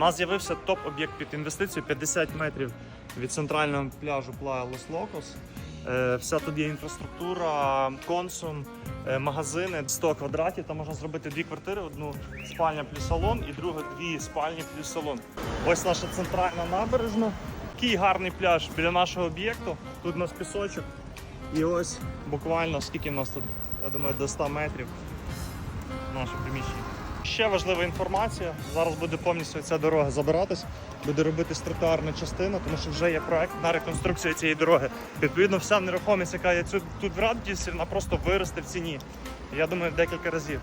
У нас з'явився топ-об'єкт під інвестицію 50 метрів від центрального пляжу Los Locos. Е, Вся тут є інфраструктура, консум, е, магазини, 100 квадратів. Там можна зробити дві квартири: одну спальня плюс салон і другу дві спальні плюс салон. Ось наша центральна набережна. Такий гарний пляж біля нашого об'єкту. Тут у нас пісочок. І ось буквально скільки в нас тут, я думаю, до 100 метрів наше приміщення. Ще важлива інформація. Зараз буде повністю ця дорога забиратись, буде робитись тротуарна частина, тому що вже є проект на реконструкцію цієї дороги. Відповідно, вся нерухомість, яка є тут, тут в радіусі, вона просто виросте в ціні. Я думаю, в декілька разів.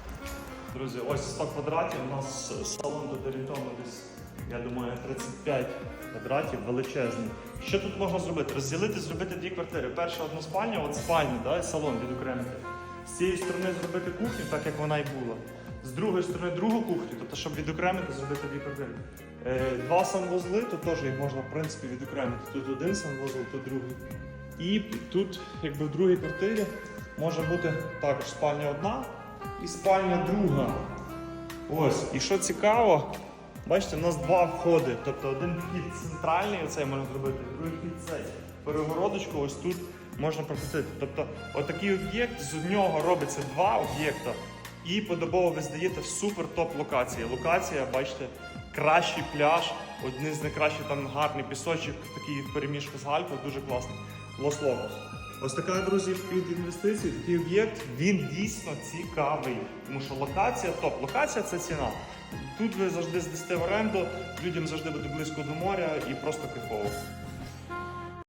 Друзі, ось 100 квадратів. У нас салон тут орієнтовно десь, я думаю, 35 квадратів, величезний. Що тут можна зробити? Розділити, зробити дві квартири. Перша одна спальня, от спальня, да, і салон відокремити. З цієї сторони зробити кухню, так як вона і була. З другої сторони другу кухню, тобто, щоб відокремити, зробити дві квартири. Е, два санвузли, тут теж їх можна в принципі відокремити. Тут один санвузол, тут другий. І тут, якби в другій квартирі, може бути також спальня одна і спальня друга. Ось, і що цікаво, бачите, у нас два входи. Тобто один вхід центральний, оцей можна зробити, другий вхід цей. Перегородочку ось тут можна прокрутити. Тобто, отакий об'єкт, з нього робиться два об'єкта, і подобово ви здаєте в супер топ локації. Локація, бачите, кращий пляж, один з найкращих там гарний пісочок, такий в переміжку з галькою, дуже класний. Лос Логос. Ось така, друзі, під інвестиції, такий об'єкт, він дійсно цікавий. Тому що локація топ. Локація це ціна. Тут ви завжди здасте в оренду, людям завжди буде близько до моря і просто кайфово.